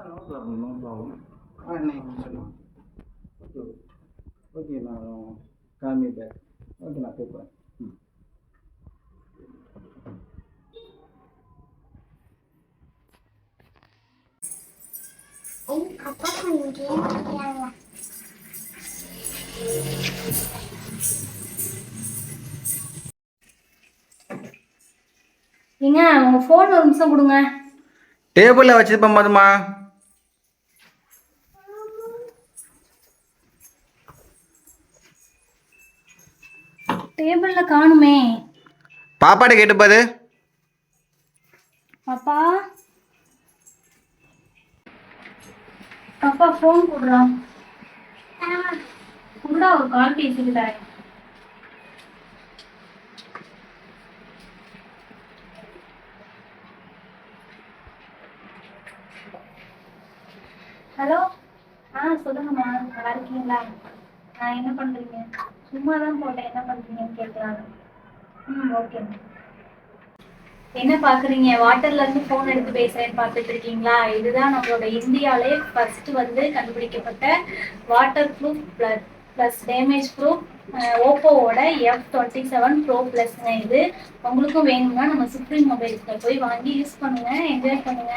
No problem ஆ என்ன சொல்லுங்கள் ஓகே ஓகே நான் காமி பேக் ஓகே நான் ம் அப்பா கொஞ்சம் ஏங்க உங்க ஃபோன் ஒரு நிமிஷம் கொடுங்க. டேபிளில் வச்சிருப்பேன் பாதுமா டேபிள்ல காணுமே. பாப்பாட்ட கேட்டு பாரு. பாப்பா. பாப்பா ஃபோன் கொடுறா. குடுடா ஒரு கால் பேசிக்கிட்டா ஹலோ? ஆ சொல்லுங்கம்மா. நல்லா இருக்கீங்களா? ஆ என்ன பண்றீங்க? சும்மா தான் போட்டேன் என்ன பண்றீங்கன்னு கேட்கலாம். ம் ஓகே என்ன பாக்குறீங்க? வாட்டர்ல இருந்து போன் எடுத்து பேசுறேன்னு பார்த்துட்டு இருக்கீங்களா? இதுதான் நம்மளோட இந்தியாவிலே ஃபர்ஸ்ட் வந்து கண்டுபிடிக்கப்பட்ட waterproof plus plus damage proof ஓப்போவோட F twenty seven pro ப்ளஸ்ங்க இது. உங்களுக்கும் வேணும்னா நம்ம சுப்ரீம் மொபைல்ஸ்ல போய் வாங்கி யூஸ் பண்ணுங்க. என்ஜாய் பண்ணுங்க.